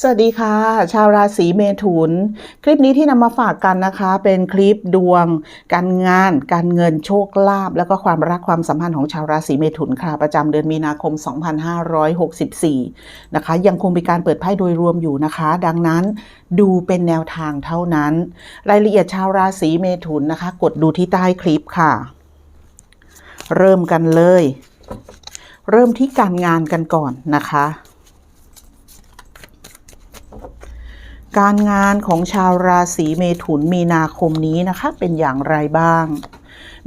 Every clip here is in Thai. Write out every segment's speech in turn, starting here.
สวัสดีค่ะ ชาวราศีเมถุน คลิปนี้ที่นำมาฝากกันนะคะ เป็นคลิปดวง การงาน การเงินโชคลาภแล้วก็ความรักความสัมพันธ์ของชาวราศีเมถุนค่ะ ประจำเดือนมีนาคม 2564 นะคะ ยังคงเป็นการเปิดไพ่โดยรวมอยู่นะคะ ดังนั้นดูเป็นแนวทางเท่านั้น รายละเอียดชาวราศีเมถุนนะคะ กดดูที่ใต้คลิปค่ะ เริ่มกันเลย เริ่มที่การงานกันก่อนนะคะ การงานของชาวราศีเมถุนมีนาคมนี้นะคะเป็นอย่างไรบ้าง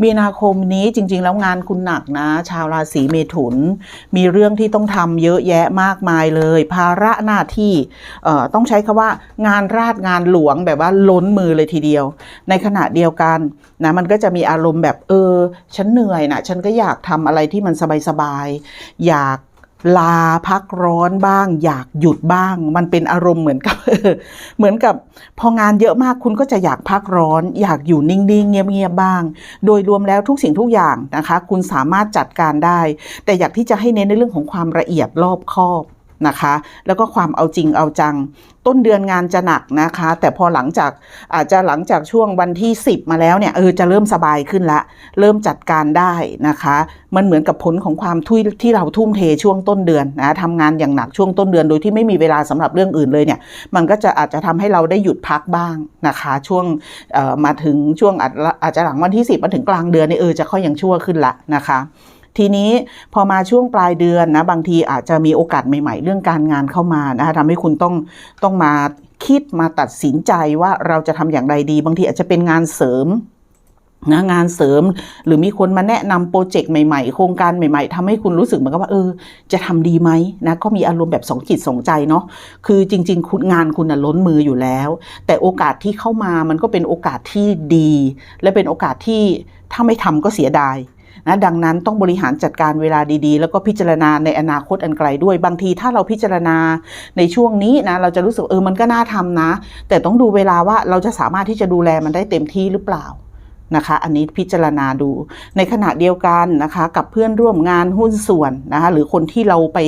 มีนาคมนี้จริง ๆ แล้วงานคุณหนักนะ ชาวราศีเมถุน มีเรื่องที่ต้องทำเยอะแยะมากมายเลย ภาระหน้าที่เอ่อต้องใช้คำว่างานราชงานหลวงแบบว่าล้นมือเลยทีเดียว ในขณะเดียวกันนะมันก็จะมีอารมณ์แบบเออฉันเหนื่อยนะฉันก็อยากทำอะไรที่มันสบายๆอยาก ลาพักร้อนบ้าง อยากหยุดบ้าง มันเป็นอารมณ์เหมือนกับเหมือนกับพองานเยอะมากคุณก็จะอยากพักร้อน อยากอยู่นิ่งๆ เงียบๆบ้าง โดยรวมแล้วทุกสิ่งทุกอย่างนะคะ คุณสามารถจัดการได้ แต่อยากที่จะให้เน้นในเรื่องของความละเอียดรอบคอบ นะคะ แล้วก็ความเอาจริงเอาจัง ต้นเดือนงานจะหนักนะคะ แต่พอหลังจากอาจจะหลังจากช่วงวันที่ 10 มาแล้วเนี่ยเออจะเริ่มสบายขึ้นละ เริ่มจัดการได้นะคะ มันเหมือนกับผลของความทุยที่เราทุ่มเทช่วงต้นเดือนนะทำงานอย่างหนักช่วงต้นเดือนโดยที่ไม่มีเวลาสำหรับเรื่องอื่นเลยเนี่ยมันก็จะอาจจะทำให้เราได้หยุดพักบ้างนะคะ ช่วงมาถึงช่วงอาจจะหลังวันที่ 10มาถึงกลางเดือนเนี่ยเออจะค่อยยังชั่วขึ้นละนะคะ ทีนี้พอมาช่วงปลายเดือนนะบางทีอาจจะมีโอกาสใหม่ ๆ เรื่องการงานเข้ามานะคะทำให้คุณต้องต้องมาคิดมาตัดสินใจว่าเราจะทำอย่างไรดี บางทีอาจจะเป็นงานเสริมนะงานเสริมหรือมีคนมาแนะนำโปรเจกต์ใหม่ๆ โครงการใหม่ๆทำให้คุณรู้สึกเหมือนกับว่าเออ จะทำดีไหมนะก็มีอารมณ์แบบสองจิตสองใจเนาะคือจริง ๆ คุณงานคุณนะล้นมืออยู่แล้ว แต่โอกาสที่เข้ามามันก็เป็นโอกาสที่ดี และเป็นโอกาสที่ถ้าไม่ทำก็เสียดาย นะดังนั้นต้องบริหารจัดการเวลาดีๆ แล้วก็พิจารณาในอนาคตอันไกลด้วยบางทีถ้าเราพิจารณาในช่วงนี้นะเราจะรู้สึกเออมันก็น่าทำนะ แต่ต้องดูเวลาว่าเราจะสามารถที่จะดูแลมันได้เต็มที่หรือเปล่านะคะอันนี้พิจารณาดูในขณะเดียวกันนะคะกับเพื่อนร่วมงานหุ้นส่วนนะคะหรือคนที่เราไป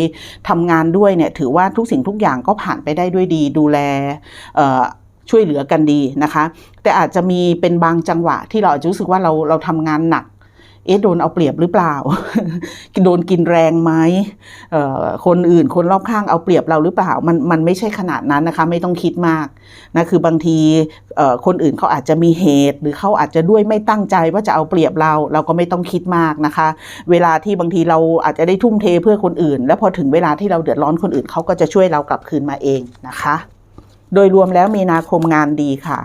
ทำงานด้วยเนี่ยถือว่าทุกสิ่งทุกอย่างก็ผ่านไปได้ด้วยดีดูแลช่วยเหลือกันดีนะคะ แต่อาจจะมีเป็นบางจังหวะที่เราอาจจะรู้สึกว่าเราเราทำงานหนัก เอ๊ะโดนเอาเปรียบหรือเปล่า โดนกินแรงไหมคนอื่นคนรอบข้างเอาเปรียบเราหรือเปล่า มันมันไม่ใช่ขนาดนั้นนะคะ ไม่ต้องคิดมากนะคือบางทีคนอื่นเขาอาจจะมีเหตุ หรือเขาอาจจะด้วยไม่ตั้งใจว่าจะเอาเปรียบเรา เราก็ไม่ต้องคิดมากนะคะ เวลาที่บางทีเราอาจจะได้ทุ่มเทเพื่อคนอื่น แล้วพอถึงเวลาที่เราเดือดร้อนคนอื่นเขาก็จะช่วยเรากลับคืนมาเองนะคะ โดยรวมแล้วมีนาคมงานดีค่ะ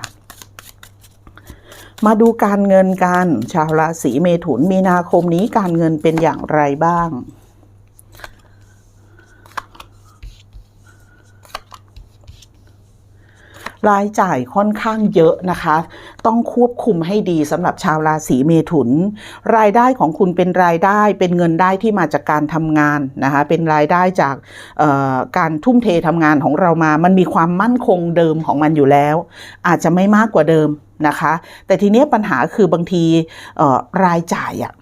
มาดูการเงินกัน ชาวราศีเมถุนมีนาคมนี้การเงินเป็นอย่างไรบ้าง รายจ่ายค่อนข้างเยอะนะคะ ต้องควบคุมให้ดีสำหรับชาวราศีเมถุน รายได้ของคุณเป็นรายได้เป็นเงินได้ที่มาจากการทำงานนะคะเป็นรายได้จากการทุ่มเททำงานของเรามา มันมีความมั่นคงเดิมของมันอยู่แล้ว อาจจะไม่มากกว่าเดิมนะคะ แต่ทีเนี้ยปัญหาคือบางทีรายจ่ายอะ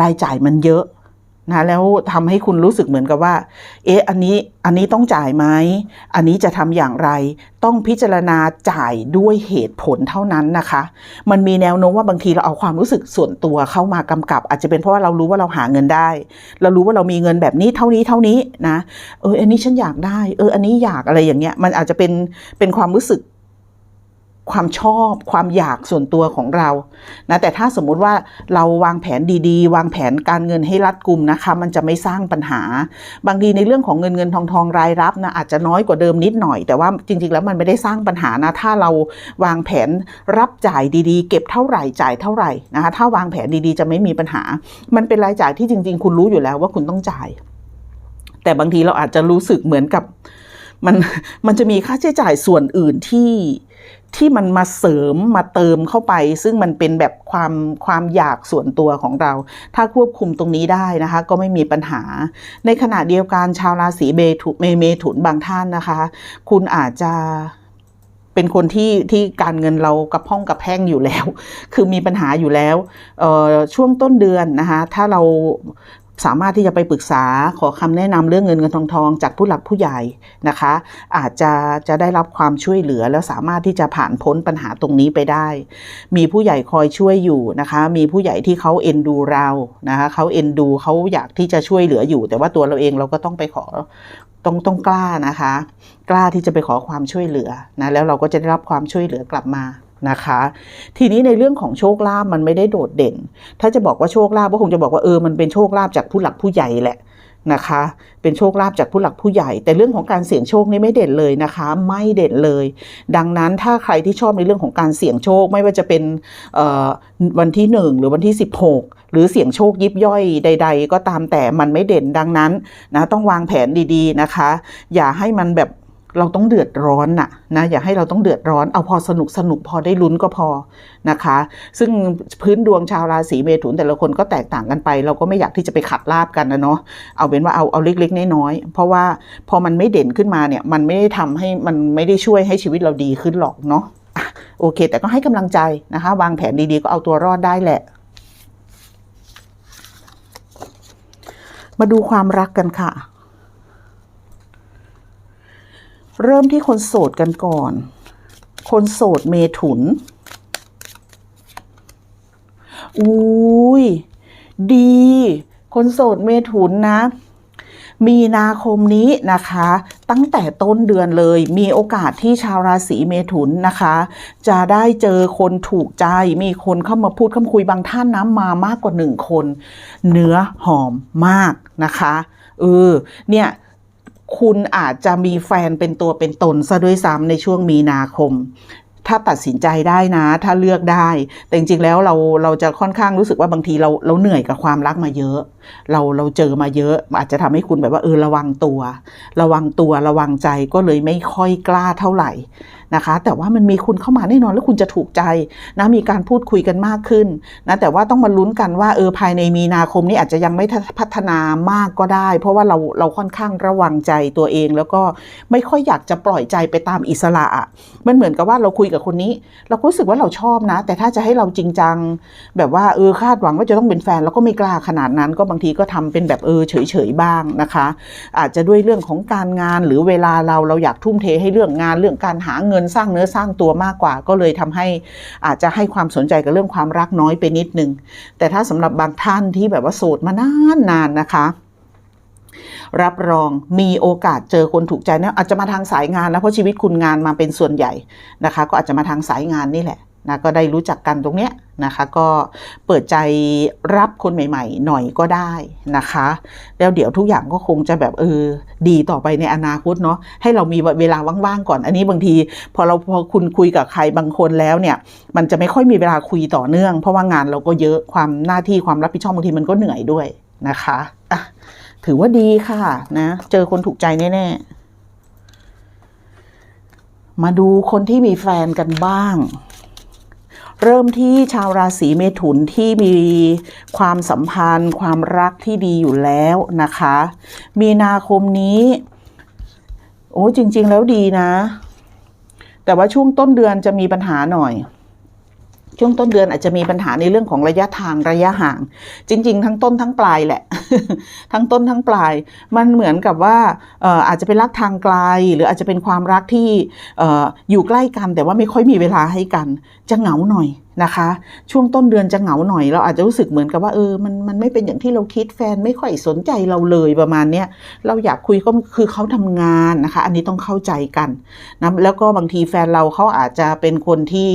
รายจ่ายมันเยอะ นะแล้วทำให้คุณรู้สึกเหมือนกับว่า เอ๊ะอันนี้อันนี้ต้องจ่ายไหมอันนี้จะทำอย่างไร ต้องพิจารณาจ่ายด้วยเหตุผลเท่านั้นนะคะ มันมีแนวโน้มว่าบางทีเราเอาความรู้สึกส่วนตัวเข้ามากำกับ อาจจะเป็นเพราะว่าเรารู้ว่าเราหาเงินได้ เรารู้ว่าเรามีเงินแบบนี้เท่านี้เท่านี้นะเอออันนี้ฉันอยากได้ เอออันนี้อยากอะไรอย่างเงี้ยมันอาจจะเป็นเป็นความรู้สึก ความชอบความอยากส่วนตัวของเรานะแต่ถ้าสมมุติว่าเราวางแผนดีๆ วางแผนการเงินให้รัดกุมนะคะมันจะไม่สร้างปัญหา บางทีในเรื่องของเงินเงินทองทองรายรับนะอาจจะน้อยกว่าเดิมนิดหน่อย แต่ว่าจริง ๆ แล้วมันไม่ได้สร้างปัญหานะถ้าเราวางแผนรับจ่ายดีๆ เก็บเท่าไหร่จ่ายเท่าไหร่นะคะถ้าวางแผนดีๆ จะไม่มีปัญหา มันเป็นรายจ่ายที่จริง ๆ คุณรู้อยู่แล้วว่าคุณต้องจ่าย แต่บางทีเราอาจจะรู้สึกเหมือนกับมันมันจะมีค่าใช้จ่ายส่วนอื่นที่ ที่มันมาเสริมมาเติมเข้าไป ซึ่งมันเป็นแบบความความอยากส่วนตัวของเรา ถ้าควบคุมตรงนี้ได้นะคะ ก็ไม่มีปัญหา ในขณะเดียวกันชาวราศีเมถุเมเมถุนบางท่านนะคะ คุณอาจจะเป็นคนที่ที่การเงินเรากระพ้องกระแพงอยู่แล้ว คือมีปัญหาอยู่แล้วช่วงต้นเดือนนะคะ ถ้าเรา สามารถที่จะไปปรึกษาขอคำแนะนำเรื่องเงินเงินทองทองจากผู้หลักผู้ใหญ่นะคะ อาจจะจะได้รับความช่วยเหลือ แล้วสามารถที่จะผ่านพ้นปัญหาตรงนี้ไปได้ มีผู้ใหญ่คอยช่วยอยู่นะคะ มีผู้ใหญ่ที่เขาเอ็นดูเรานะคะเขาเอ็นดูเขาอยากที่จะช่วยเหลืออยู่ แต่ว่าตัวเราเองเราก็ต้องไปขอต้องต้องกล้านะคะ กล้าที่จะไปขอความช่วยเหลือนะแล้วเราก็จะได้รับความช่วยเหลือกลับมา นะคะ ทีนี้ในเรื่องของโชคลาภมันไม่ได้โดดเด่น ถ้าจะบอกว่าโชคลาภก็คงจะบอกว่าเออมันเป็นโชคลาภจากผู้หลักผู้ใหญ่แหละนะคะ เป็นโชคลาภจากผู้หลักผู้ใหญ่ แต่เรื่องของการเสี่ยงโชคนี่ไม่เด่นเลยนะคะ ไม่เด่นเลย ดังนั้นถ้าใครที่ชอบในเรื่องของการเสี่ยงโชคไม่ว่าจะเป็นวันที่ 1 หรือวันที่ 16 หรือเสี่ยงโชคยิบย่อยใด ๆ ก็ตามแต่มันไม่เด่นดังนั้นนะต้องวางแผนดีๆนะคะ อย่าให้มันแบบ เราต้องเดือดร้อนน่ะนะอย่าให้เราต้องเดือดร้อนเอาพอสนุกสนุกพอได้ลุ้นก็พอนะคะ ซึ่งพื้นดวงชาวราศีเมถุนแต่ละคนก็แตกต่างกันไป เราก็ไม่อยากที่จะไปขัดลาบกันนะเนาะเอาเป็นว่าเอาเอาเล็กๆน้อยๆเพราะว่าพอมันไม่เด่นขึ้นมาเนี่ยมันไม่ได้ทำให้มันไม่ได้ช่วยให้ชีวิตเราดีขึ้นหรอกเนาะอะโอเค แต่ก็ให้กำลังใจนะคะ วางแผนดีๆก็เอาตัวรอดได้แหละ มาดูความรักกันค่ะ เริ่มที่คนโสดกันก่อน คนโสดเมถุน อุ้ย ดี คนโสดเมถุนนะ มีนาคมนี้นะคะ ตั้งแต่ต้นเดือนเลย มีโอกาสที่ชาวราศีเมถุนนะคะ จะได้เจอคนถูกใจ มีคนเข้ามาพูดเข้ามาคุยบางท่านนะมามากกว่าหนึ่งคน เนื้อหอมมากนะคะ เออ เนี่ย คุณอาจจะมีแฟนเป็นตัวเป็นตนซะด้วยซ้ำในช่วงมีนาคม ถ้าตัดสินใจได้นะ ถ้าเลือกได้ แต่จริงๆแล้วเราเราจะค่อนข้างรู้สึกว่าบางทีเราเราเหนื่อยกับความรักมาเยอะ เราเราเจอมาเยอะ อาจจะทำให้คุณแบบว่าเออระวังตัว ระวังตัวระวังใจก็เลยไม่ค่อยกล้าเท่าไหร่ นะคะ แต่ว่ามันมีคุณเข้ามาแน่นอนแล้วคุณจะถูกใจนะมีการพูดคุยกันมากขึ้นนะแต่ว่าต้องมาลุ้นกันว่าเออภายในมีนาคมนี้อาจจะยังไม่พัฒนามากก็ได้ เพราะว่าเราเราค่อนข้างระวังใจตัวเอง แล้วก็ไม่ค่อยอยากจะปล่อยใจไปตามอิสระอะมันเหมือนกับว่าเราคุยกับคนนี้ เรารู้สึกว่าเราชอบนะ แต่ถ้าจะให้เราจริงจัง แบบว่าเออคาดหวังว่าจะต้องเป็นแฟนเราก็ไม่กล้าขนาดนั้น ก็บางทีก็ทำเป็นแบบเออเฉยๆบ้างนะคะ อาจจะด้วยเรื่องของการงานหรือเวลาเราเราอยากทุ่มเทให้เรื่องงานเรื่องการหาเงินสร้างเนื้อสร้างตัวมากกว่า ก็เลยทำให้อาจจะให้ความสนใจกับเรื่องความรักน้อยไปนิดนึง แต่ถ้าสำหรับบางท่านที่แบบว่าโสดมานานๆนานนะคะรับรองมีโอกาสเจอคนถูกใจนะอาจจะมาทางสายงานนะเพราะชีวิตคุณงานมาเป็นส่วนใหญ่นะคะ ก็อาจจะมาทางสายงานนี่แหละ นะก็ได้รู้จักกันตรงเนี้ยนะคะก็เปิดใจรับคนใหม่ ๆ หน่อยก็ได้นะคะ แล้วเดี๋ยวทุกอย่างก็คงจะแบบเออดีต่อไปในอนาคตเนาะให้เรามีเวลาว่างๆก่อน อันนี้บางที พอเราพอคุณคุยกับใครบางคนแล้วเนี่ย มันจะไม่ค่อยมีเวลาคุยต่อเนื่อง เพราะว่างานเราก็เยอะความหน้าที่ความรับผิดชอบบางทีมันก็เหนื่อยด้วยนะคะอะถือว่าดีค่ะนะเจอคนถูกใจแน่ๆมาดูคนที่มีแฟนกันบ้าง เริ่มที่ชาวราศีเมถุนที่มีความสัมพันธ์ ความรักที่ดีอยู่แล้วนะคะ มีนาคมนี้ โอ้จริง ๆ แล้วดีนะ แต่ว่าช่วงต้นเดือนจะมีปัญหาหน่อย ช่วงต้นเดือนอาจจะมีปัญหาในเรื่องของระยะทางระยะห่าง จริง ๆ ทั้งต้นทั้งปลายแหละ ทั้งต้นทั้งปลาย มันเหมือนกับว่าอาจจะเป็นรักทางไกล หรืออาจจะเป็นความรักที่อยู่ใกล้กันแต่ว่าไม่ค่อยมีเวลาให้กัน จะเหงาหน่อยนะคะ ช่วงต้นเดือนจะเหงาหน่อย เราอาจจะรู้สึกเหมือนกับว่าเออมันมันไม่เป็นอย่างที่เราคิดแฟนไม่ค่อยสนใจเราเลยประมาณเนี้ยเราอยากคุยก็คือเขาทำงานนะคะ อันนี้ต้องเข้าใจกันนะแล้วก็บางทีแฟนเราเขาอาจจะเป็นคนที่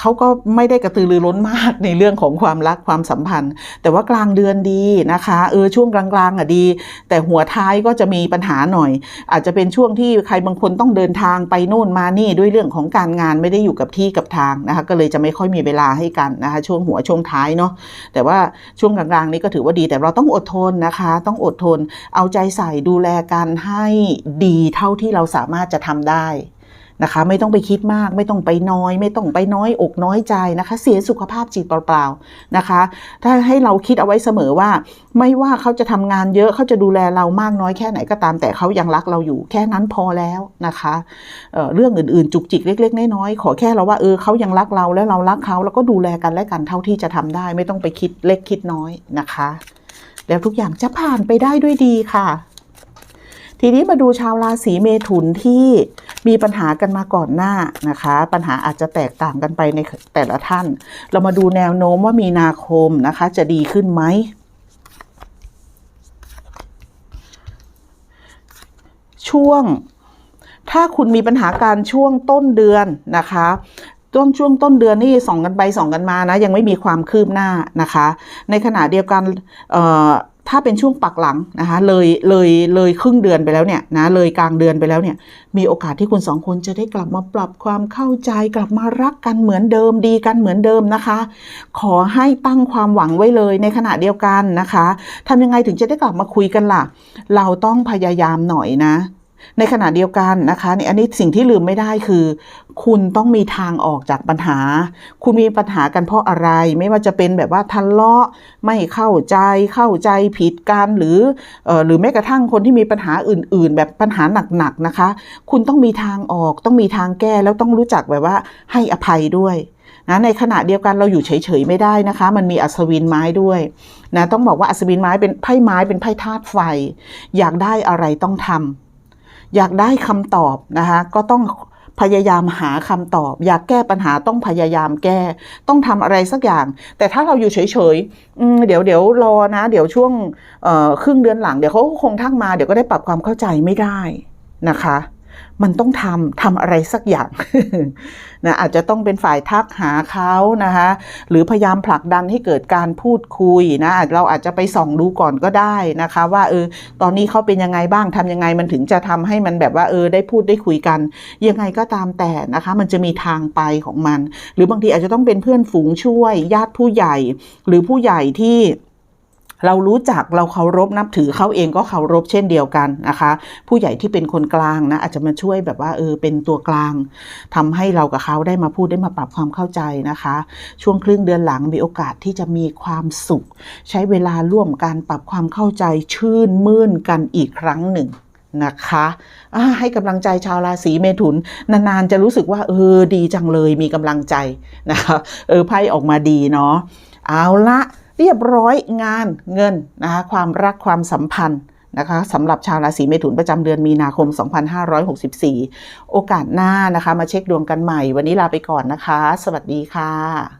เขาก็ไม่ได้กระตือรือร้นมากในเรื่องของความรักความสัมพันธ์ แต่ว่ากลางเดือนดีนะคะเออช่วงกลางๆอะดี แต่หัวท้ายก็จะมีปัญหาหน่อย อาจจะเป็นช่วงที่ใครบางคนต้องเดินทางไปโน่นมานี่ด้วยเรื่องของการงานไม่ได้อยู่กับที่กับทางนะคะก็เลยจะไม่ค่อยมีเวลาให้กันนะคะช่วงหัวช่วงท้ายเนาะแต่ว่าช่วงกลางๆนี้ก็ถือว่าดีแต่เราต้องอดทนนะคะ ต้องอดทนเอาใจใส่ดูแลกันให้ดีเท่าที่เราสามารถจะทำได้ นะคะ ไม่ต้องไปคิดมาก ไม่ต้องไปน้อย ไม่ต้องไปน้อยอกน้อยใจนะคะ เสียสุขภาพจิตเปล่าๆนะคะ ถ้าให้เราคิดเอาไว้เสมอว่า ไม่ว่าเขาจะทำงานเยอะเขาจะดูแลเรามากน้อยแค่ไหนก็ตาม แต่เขายังรักเราอยู่แค่นั้นพอแล้วนะคะเเรื่องอื่นๆ จุกจิกเล็ก ๆ น้อยๆขอแค่เราว่าเออเขายังรักเราและเรารักเขาแล้วก็ดูแลกันและกันเท่าที่จะทำได้ ไม่ต้องไปคิดเล็กคิดน้อยนะคะ แล้วทุกอย่างจะผ่านไปได้ด้วยดีค่ะ ทีนี้มาดูชาวราศีเมถุนที่มีปัญหากันมาก่อนหน้านะคะ ปัญหาอาจจะแตกต่างกันไปในแต่ละท่าน เรามาดูแนวโน้มว่ามีนาคมนะคะ จะดีขึ้นไหมช่วง ถ้าคุณมีปัญหาการช่วงต้นเดือนนะคะต้นช่วงต้นเดือนนี่ส่องกันไปส่องกันมานะ ยังไม่มีความคืบหน้านะคะ ในขณะเดียวกันเอ่อ ถ้าเป็นช่วงปักหลังนะคะเลยเลยเลยครึ่งเดือนไปแล้วเนี่ยนะเลยกลางเดือนไปแล้วเนี่ยมีโอกาสที่คุณสองคนจะได้กลับมาปรับความเข้าใจกลับมารักกันเหมือนเดิมดีกันเหมือนเดิมนะคะ ขอให้ตั้งความหวังไว้เลยในขณะเดียวกันนะคะทำยังไงถึงจะได้กลับมาคุยกันล่ะ เราต้องพยายามหน่อยนะ ในขณะเดียวกันนะคะนี่อันนี้สิ่งที่ลืมไม่ได้คือ คุณต้องมีทางออกจากปัญหา คุณมีปัญหากันเพราะอะไร ไม่ว่าจะเป็นแบบว่าทะเลาะไม่เข้าใจเข้าใจผิดกันหรือเออหรือแม้กระทั่งคนที่มีปัญหาอื่น ๆ แบบปัญหาหนักๆนะคะ คุณต้องมีทางออกต้องมีทางแก้แล้วต้องรู้จักแบบว่าให้อภัยด้วยนะในขณะเดียวกันเราอยู่เฉยๆไม่ได้นะคะ มันมีอัศวินไม้ด้วยนะต้องบอกว่าอัศวินไม้เป็นไพ่ไม้เป็นไพ่ธาตุไฟ อยากได้อะไรต้องทำ อยากได้คำตอบนะคะก็ต้องพยายามหาคำตอบ อยากแก้ปัญหาต้องพยายามแก้ ต้องทำอะไรสักอย่าง แต่ถ้าเราอยู่เฉยๆเดี๋ยวเดี๋ยวรอนะ เดี๋ยวช่วงครึ่งเดือนหลัง เดี๋ยวเขาคงทักมาเดี๋ยวก็ได้ปรับความเข้าใจไม่ได้นะคะ มันต้องทำทำอะไรสักอย่างนะอาจจะต้องเป็นฝ่ายทักหาเขานะคะหรือพยายามผลักดันให้เกิดการพูดคุยนะเราอาจจะไปส่องดูก่อนก็ได้นะคะ ว่าเออตอนนี้เขาเป็นยังไงบ้างทำยังไงมันถึงจะทำให้มันแบบว่าเออได้พูดได้คุยกัน ยังไงก็ตามแต่นะคะ มันจะมีทางไปของมัน หรือบางทีอาจจะต้องเป็นเพื่อนฝูงช่วยญาติผู้ใหญ่ หรือผู้ใหญ่ที่ เรารู้จักเราเคารพนับถือเขาเองก็เคารพเช่นเดียวกันนะคะ ผู้ใหญ่ที่เป็นคนกลางนะอาจจะมาช่วยแบบว่าเออเป็นตัวกลางทำให้เรากับเขาได้มาพูดได้มาปรับความเข้าใจนะคะ ช่วงครึ่งเดือนหลังมีโอกาสที่จะมีความสุข ใช้เวลาร่วมกันปรับความเข้าใจชื่นมื่นกันอีกครั้งหนึ่งนะคะให้กำลังใจชาวราศีเมถุน นานๆจะรู้สึกว่า เออ ดีจังเลยมีกำลังใจนะคะเออไพ่ออกมาดีเนาะเอาละ เรียบร้อยงานเงินนะคะความรักความสัมพันธ์นะคะสำหรับชาวราศีเมถุนประจำเดือนมีนาคม 2564 โอกาสหน้านะคะ มาเช็คดวงกันใหม่ วันนี้ลาไปก่อนนะคะ สวัสดีค่ะ